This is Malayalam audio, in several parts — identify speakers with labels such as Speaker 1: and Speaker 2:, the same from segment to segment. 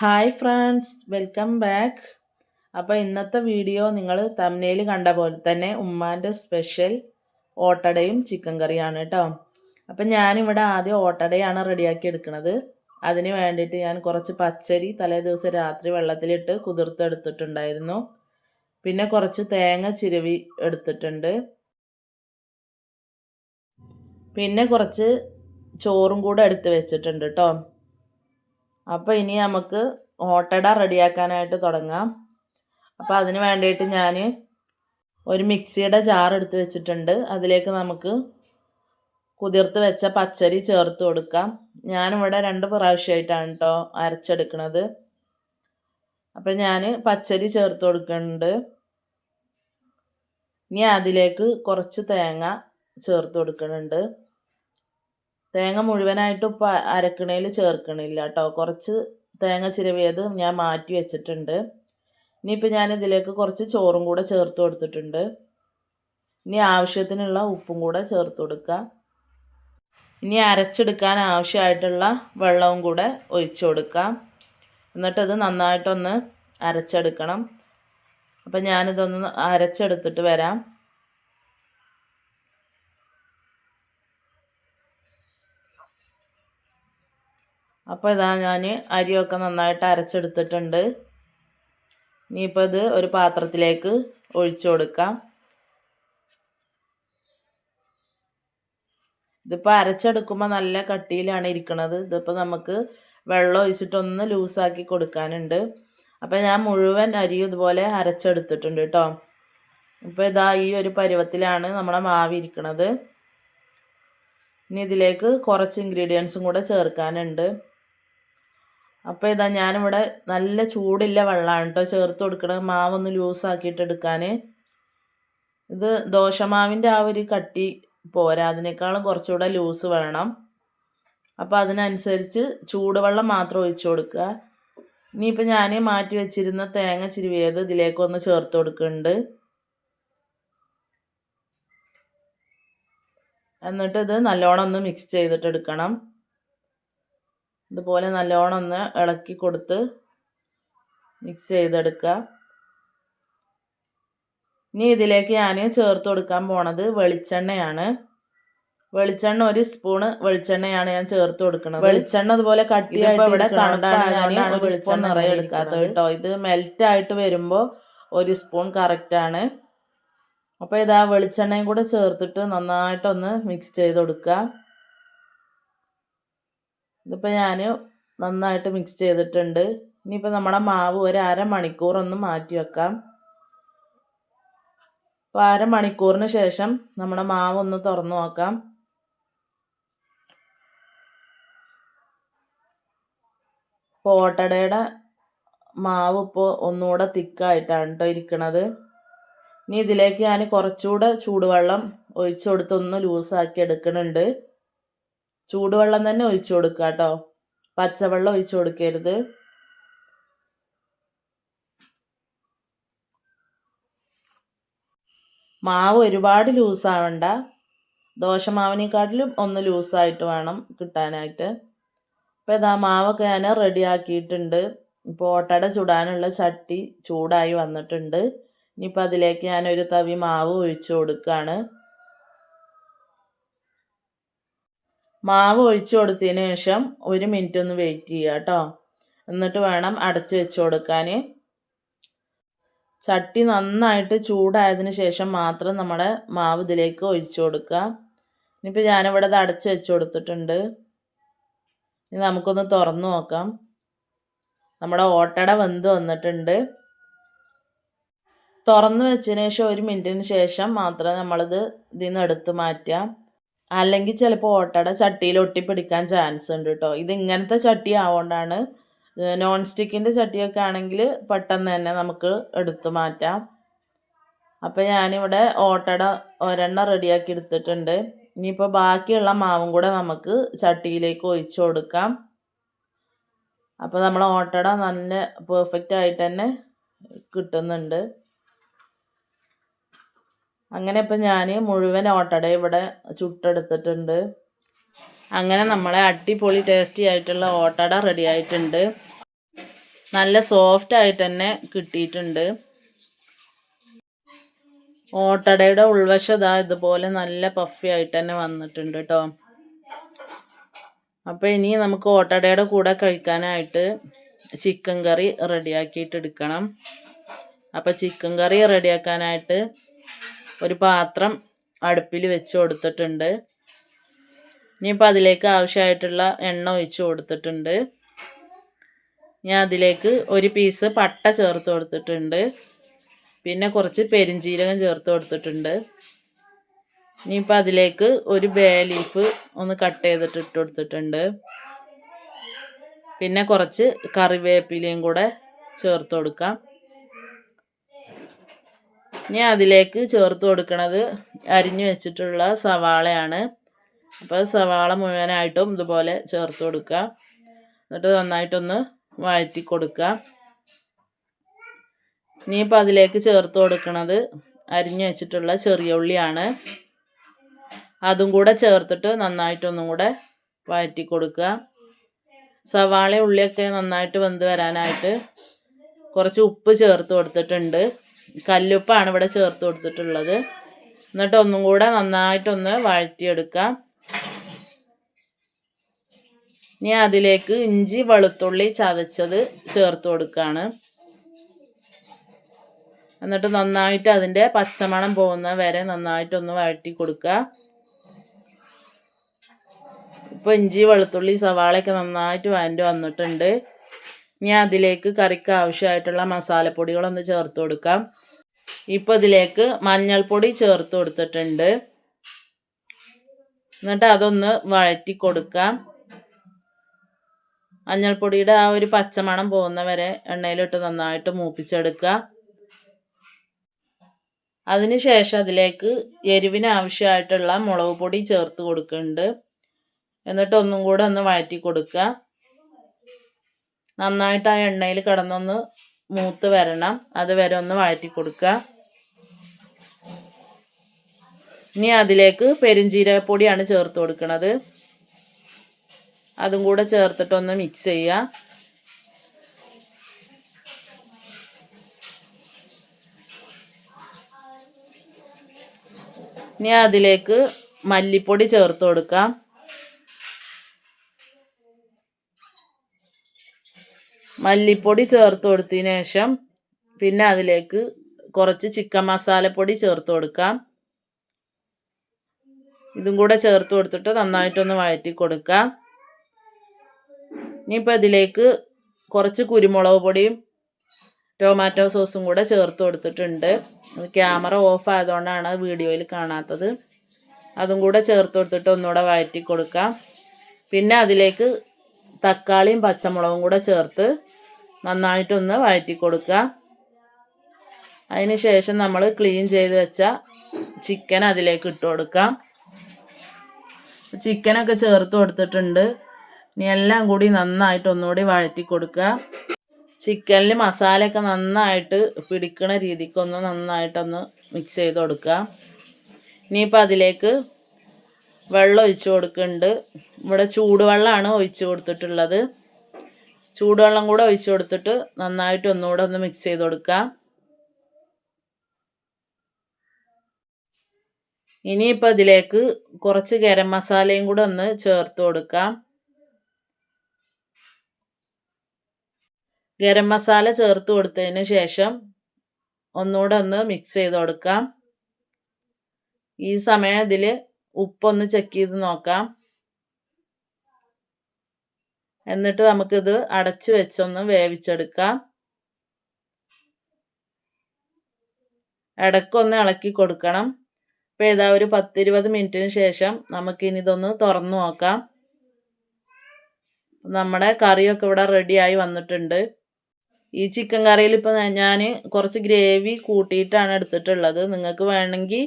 Speaker 1: ഹായ് ഫ്രണ്ട്സ് വെൽക്കം ബാക്ക് അപ്പോൾ ഇന്നത്തെ വീഡിയോ നിങ്ങൾ തമ്നയിൽ കണ്ട പോലെ തന്നെ ഉമ്മാന്റെ സ്പെഷ്യൽ ഓട്ടടയും ചിക്കൻ കറിയാണ് കേട്ടോ അപ്പം ഞാനിവിടെ ആദ്യം ഓട്ടടയാണ് റെഡിയാക്കി എടുക്കുന്നത് അതിന് വേണ്ടിയിട്ട് ഞാൻ കുറച്ച് പച്ചരി തലേ ദിവസം രാത്രി വെള്ളത്തിലിട്ട് കുതിർത്തെടുത്തിട്ടുണ്ടായിരുന്നു. പിന്നെ കുറച്ച് തേങ്ങ ചിരവി എടുത്തിട്ടുണ്ട്. പിന്നെ കുറച്ച് ചോറും കൂടെ എടുത്ത് വെച്ചിട്ടുണ്ട് കേട്ടോ അപ്പോൾ ഇനി നമുക്ക് ഓട്ടട റെഡിയാക്കാനായിട്ട് തുടങ്ങാം. അപ്പോൾ അതിന് വേണ്ടിയിട്ട് ഞാൻ ഒരു മിക്സിയുടെ ജാർ എടുത്ത് വെച്ചിട്ടുണ്ട്. അതിലേക്ക് നമുക്ക് കുതിർത്ത് വെച്ച പച്ചരി ചേർത്ത് കൊടുക്കാം. ഞാനിവിടെ രണ്ട് പ്രാവശ്യമായിട്ടാണ് കേട്ടോ അരച്ചെടുക്കുന്നത് അപ്പം ഞാൻ പച്ചരി ചേർത്ത് കൊടുക്കുന്നുണ്ട്. ഇനി അതിലേക്ക് കുറച്ച് തേങ്ങ ചേർത്ത് കൊടുക്കുന്നുണ്ട്. തേങ്ങ മുഴുവനായിട്ട് ഇപ്പം അരക്കണയിൽ ചേർക്കണില്ല കേട്ടോ കുറച്ച് തേങ്ങ ചിരവിയത് ഞാൻ മാറ്റി വെച്ചിട്ടുണ്ട്. ഇനിയിപ്പോൾ ഞാൻ ഇതിലേക്ക് കുറച്ച് ചോറും കൂടെ ചേർത്ത് കൊടുത്തിട്ടുണ്ട്. ഇനി ആവശ്യത്തിനുള്ള ഉപ്പും കൂടെ ചേർത്ത് കൊടുക്കുക ഇനി അരച്ചെടുക്കാൻ ആവശ്യമായിട്ടുള്ള വെള്ളവും കൂടെ ഒഴിച്ചു കൊടുക്കാം. എന്നിട്ടത് നന്നായിട്ടൊന്ന് അരച്ചെടുക്കണം. അപ്പം ഞാനിതൊന്ന് അരച്ചെടുത്തിട്ട് വരാം. അപ്പോൾ ഇതാ ഞാൻ അരിയൊക്കെ നന്നായിട്ട് അരച്ചെടുത്തിട്ടുണ്ട്. ഇനിയിപ്പോൾ ഇത് ഒരു പാത്രത്തിലേക്ക് ഒഴിച്ചു കൊടുക്കാം. ഇതിപ്പോൾ അരച്ചെടുക്കുമ്പോൾ നല്ല കട്ടിയിലാണ് ഇരിക്കുന്നത് ഇതിപ്പോൾ നമുക്ക് വെള്ളം ഒഴിച്ചിട്ടൊന്ന് ലൂസാക്കി കൊടുക്കാനുണ്ട്. അപ്പോൾ ഞാൻ മുഴുവൻ അരിയും ഇതുപോലെ അരച്ചെടുത്തിട്ടുണ്ട് കേട്ടോ ഇപ്പോൾ ഇതാ ഈ ഒരു പരുവത്തിലാണ് നമ്മുടെ മാവ് ഇരിക്കുന്നത് ഇനി ഇതിലേക്ക് കുറച്ച് ഇൻഗ്രീഡിയൻസും കൂടെ ചേർക്കാനുണ്ട്. അപ്പോൾ ഇതാ ഞാനിവിടെ നല്ല ചൂടില്ല വെള്ളമാണ് കേട്ടോ ചേർത്ത് കൊടുക്കണം മാവൊന്ന് ലൂസാക്കിയിട്ട് എടുക്കാൻ ഇത് ദോശമാവിന്റെ ആ ഒരു കട്ടി പോരാ. അതിനേക്കാളും കുറച്ചുകൂടെ ലൂസ് വേണം. അപ്പോൾ അതിനനുസരിച്ച് ചൂടുവെള്ളം മാത്രം ഒഴിച്ചു കൊടുക്കുക. ഇനിയിപ്പോൾ ഞാൻ മാറ്റി വെച്ചിരുന്ന തേങ്ങ ചിരുവിയത് ഇതിലേക്കൊന്ന് ചേർത്ത് കൊടുക്കുന്നുണ്ട്. എന്നിട്ട് ഇത് നല്ലോണം ഒന്ന് മിക്സ് ചെയ്തിട്ട് എടുക്കണം. ഇതുപോലെ നല്ലോണം ഒന്ന് ഇളക്കി കൊടുത്ത് മിക്സ് ചെയ്തെടുക്കുക. ഇനി ഇതിലേക്ക് ഞാൻ ചേർത്ത് കൊടുക്കാൻ പോണത് വെളിച്ചെണ്ണയാണ്. വെളിച്ചെണ്ണ ഒരു സ്പൂണ് വെളിച്ചെണ്ണയാണ് ഞാൻ ചേർത്ത് കൊടുക്കുന്നത് വെളിച്ചെണ്ണ അതുപോലെ കട്ടിയായിട്ട് ഇവിടെ തണ്ടാണ് ഞാൻ വെളിച്ചെണ്ണ നിറയെ എടുക്കാത്തത് കേട്ടോ. ഇത് മെൽറ്റ് ആയിട്ട് വരുമ്പോൾ ഒരു സ്പൂൺ കറക്റ്റാണ് അപ്പോൾ ഇതാ വെളിച്ചെണ്ണയും കൂടെ ചേർത്തിട്ട് നന്നായിട്ടൊന്ന് മിക്സ് ചെയ്ത് കൊടുക്കുക. ഇതിപ്പോൾ ഞാൻ നന്നായിട്ട് മിക്സ് ചെയ്തിട്ടുണ്ട്. ഇനിയിപ്പോൾ നമ്മുടെ മാവ് ഒരു അരമണിക്കൂർ ഒന്ന് മാറ്റി വെക്കാം. അപ്പോൾ അരമണിക്കൂറിന് ശേഷം നമ്മുടെ മാവ് ഒന്ന് തുറന്നു നോക്കാം. പോട്ടടയുടെ മാവ് ഇപ്പോൾ ഒന്നുകൂടെ തിക്കായിട്ടാണ് കേട്ടോ ഇരിക്കണത്. ഇനി ഇതിലേക്ക് ഞാൻ കുറച്ചുകൂടെ ചൂടുവെള്ളം ഒഴിച്ചു കൊടുത്തൊന്ന് ലൂസാക്കി എടുക്കുന്നുണ്ട് ചൂടുവെള്ളം തന്നെ ഒഴിച്ചു കൊടുക്കുക കേട്ടോ. പച്ചവെള്ളം ഒഴിച്ചു കൊടുക്കരുത്. മാവ് ഒരുപാട് ലൂസാവണ്ട ദോശമാവിനെക്കാട്ടിലും ഒന്ന് ലൂസായിട്ട് വേണം കിട്ടാനായിട്ട്. അപ്പോൾ ഇതാ മാവൊക്കെ ഞാൻ റെഡിയാക്കിയിട്ടുണ്ട് ഇപ്പോൾ ഓട്ടട ചുടാനുള്ള ചട്ടി ചൂടായി വന്നിട്ടുണ്ട്. ഇനിയിപ്പോൾ അതിലേക്ക് ഞാൻ ഒരു തവി മാവ് ഒഴിച്ചു കൊടുക്കുകയാണ് മാവ് ഒഴിച്ചു കൊടുത്തതിന് ശേഷം ഒരു മിനിറ്റ് ഒന്ന് വെയിറ്റ് ചെയ്യുക കേട്ടോ എന്നിട്ട് വേണം അടച്ചു വെച്ച് കൊടുക്കാൻ ചട്ടി നന്നായിട്ട് ചൂടായതിന് ശേഷം മാത്രം നമ്മുടെ മാവ് ഇതിലേക്ക് ഒഴിച്ചു കൊടുക്കുക. ഇനിയിപ്പോൾ ഞാനിവിടെ ഇത് അടച്ച് വെച്ച് കൊടുത്തിട്ടുണ്ട്. ഇനി നമുക്കൊന്ന് തുറന്നു നോക്കാം. നമ്മുടെ ഓട്ടട വെന്ത് വന്നിട്ടുണ്ട്. തുറന്നു വെച്ചതിന് ശേഷം ഒരു മിനിറ്റിന് ശേഷം മാത്രം നമ്മളിത് ഇതിൽ നിന്ന് എടുത്ത് മാറ്റുക അല്ലെങ്കിൽ ചിലപ്പോൾ ഓട്ടയുടെ ചട്ടിയിൽ ഒട്ടിപ്പിടിക്കാൻ ചാൻസ് ഉണ്ട് കേട്ടോ ഇത് ഇങ്ങനത്തെ ചട്ടി ആവുകൊണ്ടാണ് നോൺ സ്റ്റിക്കിന്റെ ചട്ടിയൊക്കെ ആണെങ്കിൽ പെട്ടെന്ന് തന്നെ നമുക്ക് എടുത്തു മാറ്റാം. അപ്പോൾ ഞാനിവിടെ ഓട്ടട ഒരെണ്ണം റെഡിയാക്കി എടുത്തിട്ടുണ്ട്. ഇനിയിപ്പോൾ ബാക്കിയുള്ള മാവും കൂടെ നമുക്ക് ചട്ടിയിലേക്ക് ഒഴിച്ചു കൊടുക്കാം. അപ്പോൾ നമ്മൾ ഓട്ടട നല്ല പെർഫെക്റ്റ് ആയിട്ട് തന്നെ കിട്ടുന്നുണ്ട്. അങ്ങനെ ഇപ്പം ഞാൻ മുഴുവൻ ഓട്ടട ഇവിടെ ചുട്ടെടുത്തിട്ടുണ്ട്. അങ്ങനെ നമ്മളെ അടിപൊളി ടേസ്റ്റി ആയിട്ടുള്ള ഓട്ടട റെഡി ആയിട്ടുണ്ട്. നല്ല സോഫ്റ്റ് ആയിട്ട് തന്നെ കിട്ടിയിട്ടുണ്ട്. ഓട്ടടയുടെ ഉൾവശം ഇതാ ഇതുപോലെ നല്ല പഫി ആയിട്ട് തന്നെ വന്നിട്ടുണ്ട് കേട്ടോ അപ്പോൾ ഇനി നമുക്ക് ഓട്ടടയുടെ കൂടെ കഴിക്കാനായിട്ട് ചിക്കൻ കറി റെഡിയാക്കിയിട്ട് എടുക്കണം. അപ്പോൾ ചിക്കൻ കറി റെഡിയാക്കാനായിട്ട് ഒരു പാത്രം അടുപ്പിൽ വെച്ച് കൊടുത്തിട്ടുണ്ട്. ഇനിയിപ്പോൾ അതിലേക്ക് ആവശ്യമായിട്ടുള്ള എണ്ണ ഒഴിച്ച് കൊടുത്തിട്ടുണ്ട്. ഞാൻ അതിലേക്ക് ഒരു പീസ് പട്ട ചേർത്ത് കൊടുത്തിട്ടുണ്ട്. പിന്നെ കുറച്ച് പെരിഞ്ചീരകം ചേർത്ത് കൊടുത്തിട്ടുണ്ട്. ഇനിയിപ്പോൾ അതിലേക്ക് ഒരു ബേ ലീഫ് ഒന്ന് കട്ട് ചെയ്തിട്ട് ഇട്ട് കൊടുത്തിട്ടുണ്ട്. പിന്നെ കുറച്ച് കറിവേപ്പിലയും കൂടെ ചേർത്ത് കൊടുക്കാം. ഇനി അതിലേക്ക് ചേർത്ത് കൊടുക്കുന്നത് അരിഞ്ഞു വെച്ചിട്ടുള്ള സവാളയാണ്. അപ്പോൾ സവാള മുഴുവനായിട്ടും ഇതുപോലെ ചേർത്ത് കൊടുക്കുക എന്നിട്ട് നന്നായിട്ടൊന്ന് വഴറ്റി കൊടുക്കുക ഇനിയിപ്പോൾ അതിലേക്ക് ചേർത്ത് കൊടുക്കുന്നത് അരിഞ്ഞു വെച്ചിട്ടുള്ള ചെറിയ ഉള്ളിയാണ്. അതും കൂടെ ചേർത്തിട്ട് നന്നായിട്ടൊന്നും കൂടെ വഴറ്റി കൊടുക്കുക സവാള ഉള്ളിയൊക്കെ നന്നായിട്ട് വെന്ത് വരാനായിട്ട് കുറച്ച് ഉപ്പ് ചേർത്ത് കൊടുത്തിട്ടുണ്ട്. കല്ലുപ്പാണ് ഇവിടെ ചേർത്ത് കൊടുത്തിട്ടുള്ളത്. എന്നിട്ട് ഒന്നും കൂടെ നന്നായിട്ടൊന്ന് വഴറ്റിയെടുക്കാം. ഇനി അതിലേക്ക് ഇഞ്ചി വെളുത്തുള്ളി ചതച്ചത് ചേർത്ത് കൊടുക്കുകയാണ് എന്നിട്ട് നന്നായിട്ട് അതിന്റെ പച്ചമണം പോകുന്ന വരെ നന്നായിട്ടൊന്ന് വഴറ്റി കൊടുക്കുക. ഇപ്പോൾ ഇഞ്ചി വെളുത്തുള്ളി സവാളയൊക്കെ നന്നായിട്ട് വഴറ്റി വന്നിട്ടുണ്ട്. ഇനി അതിലേക്ക് കറിക്ക് ആവശ്യമായിട്ടുള്ള മസാലപ്പൊടികളൊന്ന് ചേർത്ത് കൊടുക്കാം. ഇപ്പോൾ ഇതിലേക്ക് മഞ്ഞൾപ്പൊടി ചേർത്ത് കൊടുത്തിട്ടുണ്ട്. എന്നിട്ട് അതൊന്ന് വഴറ്റി കൊടുക്കാം. മഞ്ഞൾപ്പൊടിയുടെ ആ ഒരു പച്ചമണം പോകുന്ന വരെ എണ്ണയിലിട്ട് നന്നായിട്ട് മൂപ്പിച്ചെടുക്കുക. അതിനുശേഷം അതിലേക്ക് എരിവിന് ആവശ്യമായിട്ടുള്ള മുളക് പൊടി ചേർത്ത് കൊടുക്കുന്നുണ്ട്. എന്നിട്ട് ഒന്നും കൂടെ ഒന്ന് വഴറ്റി കൊടുക്കുക. നന്നായിട്ട് ആ എണ്ണയിൽ കിടന്നൊന്ന് മൂത്ത് വരണം. അത് വരെ ഒന്ന് വഴറ്റി കൊടുക്കുക. ഇനി അതിലേക്ക് പെരുംജീരകപ്പൊടിയാണ് ചേർത്ത് കൊടുക്കുന്നത് അതും കൂടെ ചേർത്തിട്ടൊന്ന് മിക്സ് ചെയ്യുക. ഇനി അതിലേക്ക് മല്ലിപ്പൊടി ചേർത്ത് കൊടുക്കാം. മല്ലിപ്പൊടി ചേർത്ത് കൊടുത്തതിന് ശേഷം പിന്നെ അതിലേക്ക് കുറച്ച് ചിക്കൻ മസാലപ്പൊടി ചേർത്ത് കൊടുക്കാം. ഇതും കൂടെ ചേർത്ത് കൊടുത്തിട്ട് നന്നായിട്ടൊന്ന് വഴറ്റി കൊടുക്കാം. ഇനിയിപ്പോൾ ഇതിലേക്ക് കുറച്ച് കുരുമുളക് പൊടിയും ടൊമാറ്റോ സോസും കൂടെ ചേർത്ത് കൊടുത്തിട്ടുണ്ട്. ക്യാമറ ഓഫ് ആയതുകൊണ്ടാണ് വീഡിയോയിൽ കാണാത്തത്. അതും കൂടെ ചേർത്ത് കൊടുത്തിട്ട് ഒന്നുകൂടെ വഴറ്റി കൊടുക്കാം. പിന്നെ അതിലേക്ക് തക്കാളിയും പച്ചമുളകും കൂടെ ചേർത്ത് നന്നായിട്ടൊന്ന് വഴറ്റി കൊടുക്കുക അതിന് ശേഷം നമ്മൾ ക്ലീൻ ചെയ്ത് വെച്ച ചിക്കൻ അതിലേക്ക് ഇട്ട് കൊടുക്കാം. ചിക്കനൊക്കെ ചേർത്ത് കൊടുത്തിട്ടുണ്ട്. ഇനി എല്ലാം കൂടി നന്നായിട്ട് ഒന്നുകൂടി വഴറ്റി കൊടുക്കുക ചിക്കനിൽ മസാലയൊക്കെ നന്നായിട്ട് പിടിക്കണ രീതിക്കൊന്ന് നന്നായിട്ടൊന്ന് മിക്സ് ചെയ്ത് കൊടുക്കുക ഇനിയിപ്പോൾ അതിലേക്ക് വെള്ളം ഒഴിച്ച് കൊടുക്കുന്നുണ്ട് ഇവിടെ ചൂടുവെള്ളമാണ് ഒഴിച്ച് കൊടുത്തിട്ടുള്ളത്. ചൂടുവെള്ളം കൂടെ ഒഴിച്ച് കൊടുത്തിട്ട് നന്നായിട്ട് ഒന്നുകൂടെ ഒന്ന് മിക്സ് ചെയ്ത് കൊടുക്കാം ഇനിയിപ്പോൾ ഇതിലേക്ക് കുറച്ച് ഗരം മസാലയും കൂടെ ഒന്ന് ചേർത്ത് കൊടുക്കാം ഗരം മസാല ചേർത്ത് കൊടുത്തതിന് ശേഷം ഒന്നുകൂടെ ഒന്ന് മിക്സ് ചെയ്ത് കൊടുക്കാം ഈ സമയം ഇതിൽ ഉപ്പൊന്ന് ചെക്ക് ചെയ്ത് നോക്കാം. എന്നിട്ട് നമുക്കിത് അടച്ച് വെച്ചൊന്ന് വേവിച്ചെടുക്കാം. ഇടയ്ക്കൊന്ന് ഇളക്കി കൊടുക്കണം. അപ്പോൾ ഏതാ ഒരു പത്തിരുപത് മിനിറ്റിന് ശേഷം നമുക്കിനി ഇതൊന്ന് തുറന്നു നോക്കാം. നമ്മുടെ കറിയൊക്കെ ഇവിടെ റെഡിയായി വന്നിട്ടുണ്ട്. ഈ ചിക്കൻ കറിയിൽ ഇപ്പോൾ ഞാൻ കുറച്ച് ഗ്രേവി കൂട്ടിയിട്ടാണ് എടുത്തിട്ടുള്ളത്. നിങ്ങൾക്ക് വേണമെങ്കിൽ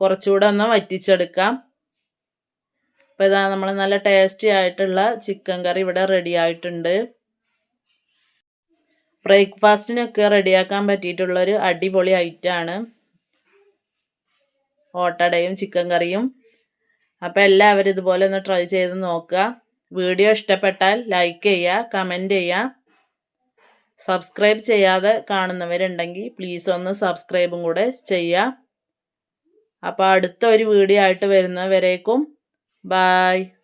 Speaker 1: കുറച്ചുകൂടെ ഒന്ന് വറ്റിച്ചെടുക്കാം. അപ്പോൾ ഇതാ നമ്മൾ നല്ല ടേസ്റ്റി ആയിട്ടുള്ള ചിക്കൻ കറി ഇവിടെ റെഡി ആയിട്ടുണ്ട്. ബ്രേക്ക്ഫാസ്റ്റിനൊക്കെ റെഡിയാക്കാൻ പറ്റിയിട്ടുള്ളൊരു അടിപൊളി ഐറ്റമാണ് ഓട്ടടയും ചിക്കൻ കറിയും അപ്പോൾ എല്ലാവരും ഇതുപോലെ ഒന്ന് ട്രൈ ചെയ്ത് നോക്കുക. വീഡിയോ ഇഷ്ടപ്പെട്ടാൽ ലൈക്ക് ചെയ്യുക കമന്റ് ചെയ്യുക. സബ്സ്ക്രൈബ് ചെയ്യാതെ കാണുന്നവരുണ്ടെങ്കിൽ പ്ലീസ് ഒന്ന് സബ്സ്ക്രൈബും കൂടെ ചെയ്യുക. അപ്പോൾ അടുത്ത ഒരു വീഡിയോ ആയിട്ട് വരുന്നവരേക്കും Bye.